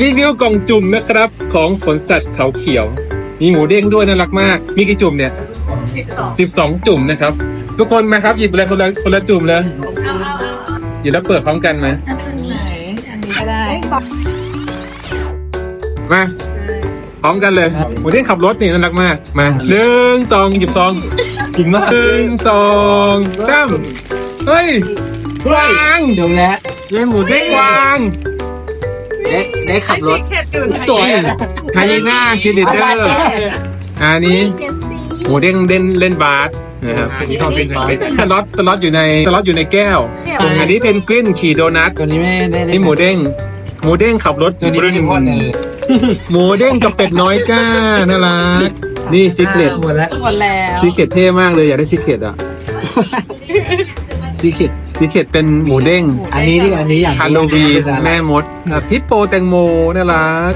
รีวิวกล่องจุ่มนะครับ ของขนสัตว์เขาเขียว มีหมูเด้งด้วยน่ารักมาก มีกี่จุ่มเนี่ยสิบสองจุ่มนะครับ ทุกคนมาครับหยิบเลยคนละคนละจุ่มเลยหยิบแล้วเปิดพร้อมกันไหมไหนอันนี้ก็ได้มาพร้อมกันเลยหมูเด้งขับรถนี่น่ารักมาก มาหนึ่งสองหยิบซองจริงมากหนึ่งสองสามเฮ้ยกวางดูแลวเล่นหมูเด้งกวาง ได้ได้ขับรถเข็ดอยู่สวยไฮยีน่าชิลิเดอร์อันนี้หมูเด้งเล่นเล่นบาสนะครับอันนี้เขาเป็นสล็อตสล็อตอยู่ในสล็อตอยู่ในแก้ว อันนี้เป็นกลิ้นขี่โดนัทตัวนี้ไม่ได้นี่หมูเด้งหมูเด้งขับรถตัวนี้ไม่ได้พ่นเลยหมูเด้งกับเป็ดน้อยจ้าน่ารักนี่ซิกเลตหมดแล้วหมดแล้วซิกเลตเท่มากเลยอยากได้ซิกเลตอะ ซีคิดซิกเลตเป็นหมูเด้ง อันนี้ดิอันนี้อย่างฮาโลวีนแม่มดฮิปโปแตงโมน่ารัก